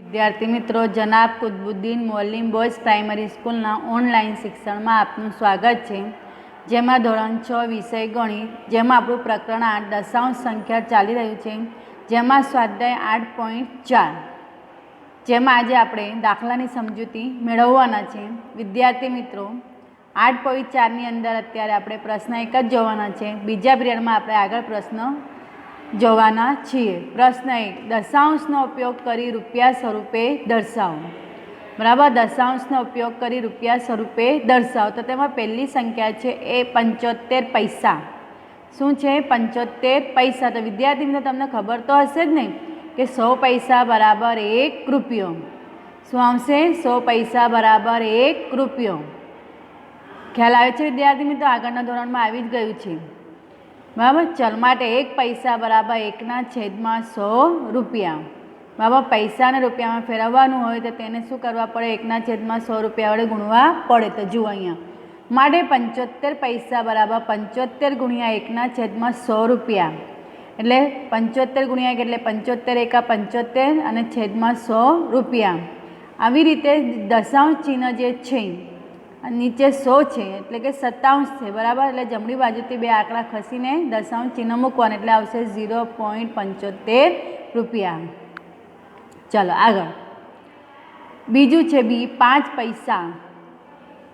વિદ્યાર્થી મિત્રો, જનાબ કુતબુદ્દીન મોલિમ બોયઝ પ્રાઇમરી સ્કૂલના ઓનલાઈન શિક્ષણમાં આપનું સ્વાગત છે. જેમાં ધોરણ છ વિષય ગણિત જેમાં આપણું પ્રકરણ આઠ દશાંશ સંખ્યા ચાલી રહ્યું છે. જેમાં સ્વાધ્યાય આઠ પોઈન્ટ ચાર, જેમાં આજે આપણે દાખલાની સમજૂતી મેળવવાના છે. વિદ્યાર્થી મિત્રો, આઠ પોઈન્ટ ચારની અંદર અત્યારે આપણે પ્રશ્ન એક જ જોવાના છે. બીજા પિરિયડમાં આપણે આગળ પ્રશ્ન જોવાના છીએ. પ્રશ્ન એક, દશાંશનો ઉપયોગ કરી રૂપિયા સ્વરૂપે દર્શાવો. બરાબર? દશાંશનો ઉપયોગ કરી રૂપિયા સ્વરૂપે દર્શાવો. તો તેમાં પહેલી સંખ્યા છે એ પંચોતેર પૈસા. શું છે? પંચોતેર પૈસા. તો વિદ્યાર્થી મિત્રો તમને ખબર તો હશે જ ને કે સો પૈસા બરાબર એક રૂપિયો. શું આવશે? સો પૈસા બરાબર એક રૂપિયો. ખ્યાલ આવે છે વિદ્યાર્થી મિત્રો? આગળના ધોરણમાં આવી જ ગયું છે. બરાબર ચલ માટે એક પૈસા બરાબર એકના છેદમાં સો રૂપિયા. બરાબર પૈસાને રૂપિયામાં ફેરવવાનું હોય તો તેને શું કરવા પડે? એકના છેદમાં સો રૂપિયા વડે ગુણવા પડે તો જુઓ અહીંયા. માટે પંચોતેર પૈસા બરાબર પંચોતેર ગુણ્યા એકના છેદમાં સો રૂપિયા. એટલે પંચોતેર ગુણ્યા એક એટલે પંચોતેર એકા પંચોતેર અને છેદમાં સો રૂપિયા. આવી રીતે દશાંશ ચિહ્ન જે છે નીચે સો છે, એટલે કે સત્તાવંશ છે, બરાબર? એટલે જમણી બાજુથી બે આંકડા ખસીને દશાંશ ચિહ્ન મૂકવાનું, એટલે આવશે ઝીરો પોઈન્ટ પંચોતેર રૂપિયા. ચાલો, આગળ. બીજું છે બી, પાંચ પૈસા.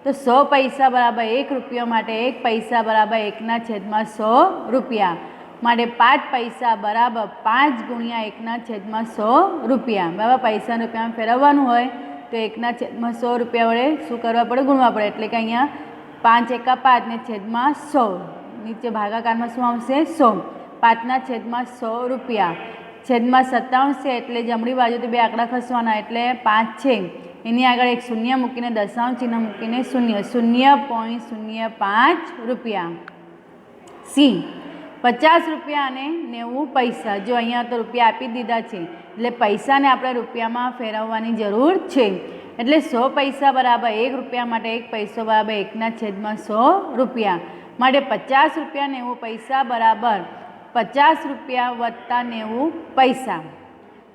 તો સો પૈસા બરાબર એક રૂપિયા માટે એક પૈસા બરાબર એકના છેદમાં સો રૂપિયા. માટે પાંચ પૈસા બરાબર પાંચ ગુણ્યા એકના છેદમાં સો રૂપિયા. બરાબર પૈસા રૂપિયામાં ફેરવવાનું હોય તો એકના છેદમાં સો રૂપિયા વડે શું કરવા પડે? ગુણવા પડે. એટલે કે અહીંયા પાંચ એકા પાંચને છેદમાં સો. નીચે ભાગાકારમાં શું આવશે? સો. પાંચના છેદમાં સો રૂપિયા. છેદમાં સત્તાવન છે એટલે જમણી બાજુથી બે આંકડા ખસવાના. એટલે પાંચ છે. એની આગળ એક શૂન્ય મૂકીને દશાંશ ચિહ્ન મૂકીને શૂન્ય. શૂન્ય પોઈન્ટ શૂન્ય પાંચ રૂપિયા. સી. પચાસ રૂપિયા અને નેવું પૈસા. જો અહીંયા તો રૂપિયા આપી દીધા છે, એટલે પૈસાને આપણે રૂપિયામાં ફેરવવાની જરૂર છે. એટલે સો પૈસા બરાબર, એક રૂપિયા માટે એક પૈસો બરાબર, એકના છેદમાં સો રૂપિયા. માટે પચાસ રૂપિયા નેવું પૈસા બરાબર, પચાસ રૂપિયા વત્તા નેવું પૈસા.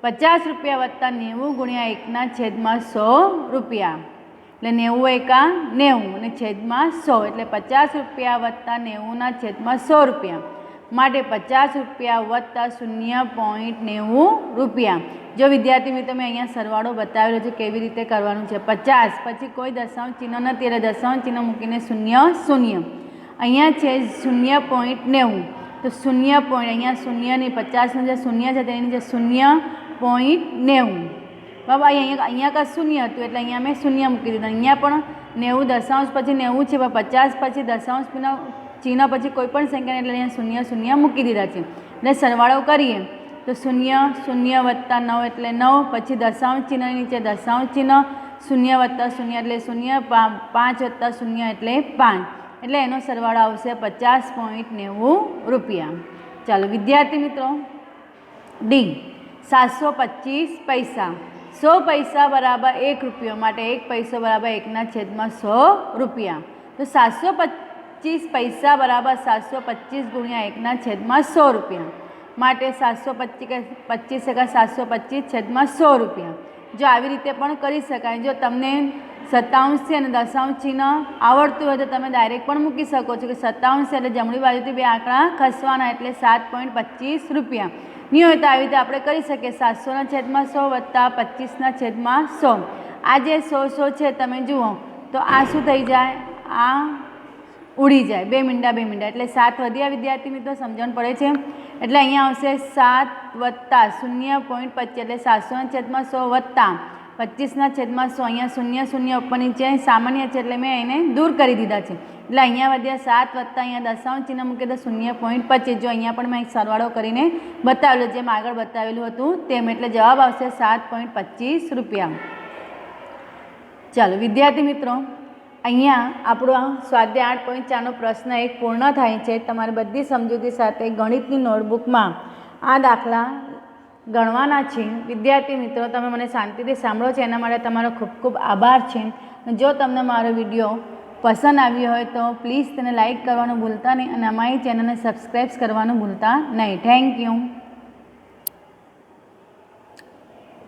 પચાસ રૂપિયા વત્તા નેવું ગુણ્યા એકના છેદમાં સો રૂપિયા. એટલે નેવું એકા નેવું, અને છેદમાં સો. એટલે પચાસ રૂપિયા વત્તા નેવુંના છેદમાં સો રૂપિયા. માટે પચાસ રૂપિયા વત્તા શૂન્ય પોઈન્ટ નેવું રૂપિયા. જો વિદ્યાર્થી મિત્રો મેં અહીંયા સરવાળો બતાવેલો છે કેવી રીતે કરવાનું છે? પચાસ. પછી કોઈ દશાંશ ચિહ્ન નથી, એટલે દશાંશ ચિહ્ન મૂકીને શૂન્ય શૂન્ય. અહીંયા છે શૂન્ય પોઈન્ટ નેવું. તો શૂન્ય પોઈન્ટ અહીંયા શૂન્યની પચાસનું જે શૂન્ય છે તેની જે શૂન્ય પોઈન્ટ નેવું. બાબા, અહીંયા અહીંયા કાં શૂન્ય હતું, એટલે અહીંયા મેં શૂન્ય મૂકી દીધું. અહીંયા પણ નેવું દશાંશ પછી નેવું છે, પણ પચાસ પછી દશાંશ ચિહ્ન પછી કોઈ પણ સંખ્યાને એટલે અહીંયા શૂન્ય શૂન્ય મૂકી દીધા છે. એટલે સરવાળો કરીએ, તો શૂન્ય શૂન્ય વત્તા નવ એટલે નવ, પછી દશાંશ ચિહ્નની નીચે દશાંશ ચિહ્ન, શૂન્ય વત્તા શૂન્ય એટલે શૂન્ય પાંચ વત્તા શૂન્ય એટલે પાંચ. એટલે એનો સરવાળો આવશે પચાસ પોઈન્ટ નેવું રૂપિયા. ચાલો, વિદ્યાર્થી મિત્રો ડી સાતસો પચીસ પૈસા. સો પૈસા બરાબર એક રૂપિયો માટે, એક પૈસો બરાબર એકના છેદમાં સો રૂપિયા. તો સાતસો પચીસ પૈસા બરાબર સાતસો પચીસ ગુણ્યા એકના છેદમાં સો રૂપિયા. માટે સાતસો પચીસ પચીસ ટકા સાતસો પચીસ છેદમાં સો રૂપિયા. જો આવી રીતે પણ કરી શકાય, જો તમને સત્તાવનસી અને દશાંશ ચિહ્ન આવડતું હોય તો તમે ડાયરેક્ટ પણ મૂકી શકો છો કે સત્તાવંશ એટલે જમણી બાજુથી બે આંકડા ખસવાના એટલે સાત પોઈન્ટ પચીસ રૂપિયા. નહીં હોય તો આવી રીતે આપણે કરી શકીએ. સાતસોના છેદમાં સો વત્તા પચીસના છેદમાં સો. આ જે સો સો છે, તમે જુઓ તો આ શું થઈ જાય? આ ઉડી જાય. બે મીંડા બે મીંડા એટલે સાત વધ્યા વિદ્યાર્થી મિત્રો, સમજણ પડે છે. એટલે અહીંયા આવશે સાત વત્તા શૂન્ય પોઈન્ટ પચીસ, એટલે સાતસોના છેદમાં સો વત્તા. પચીસના છેદમાં સો, અહીંયા શૂન્ય શૂન્ય ઉપર નીચે સામાન્ય છે એટલે મેં એને દૂર કરી દીધા છે. એટલે અહીંયા વધ્યા સાત વત્તા, અહીંયા દશાંશ ચિહ્ન મૂકીએ તો શૂન્ય પોઈન્ટ પચીસ. જો અહીંયા પણ મેં એક સરવાળો કરીને બતાવેલો, જેમ આગળ બતાવેલું હતું, તેમ એટલે જવાબ આવશે સાત પોઈન્ટ પચીસ રૂપિયા. ચાલો, વિદ્યાર્થી મિત્રો અહીંયા આપણો સ્વાધ્યાય આઠ પોઈન્ટ ચારનો પ્રશ્ન એક પૂર્ણ થાય છે. તમારે બધી સમજૂતી સાથે ગણિતની નોટબુકમાં આ દાખલા ગણવાના છે. વિદ્યાર્થી મિત્રો, તમે મને શાંતિથી સાંભળો છો. એના માટે તમારો ખૂબ ખૂબ આભાર છે. જો તમને મારો વીડિયો પસંદ આવ્યો હોય તો પ્લીઝ તેને લાઇક કરવાનું ભૂલતા નહીં અને અમારી ચેનલને સબસ્ક્રાઈબ કરવાનું ભૂલતા નહીં. Thank you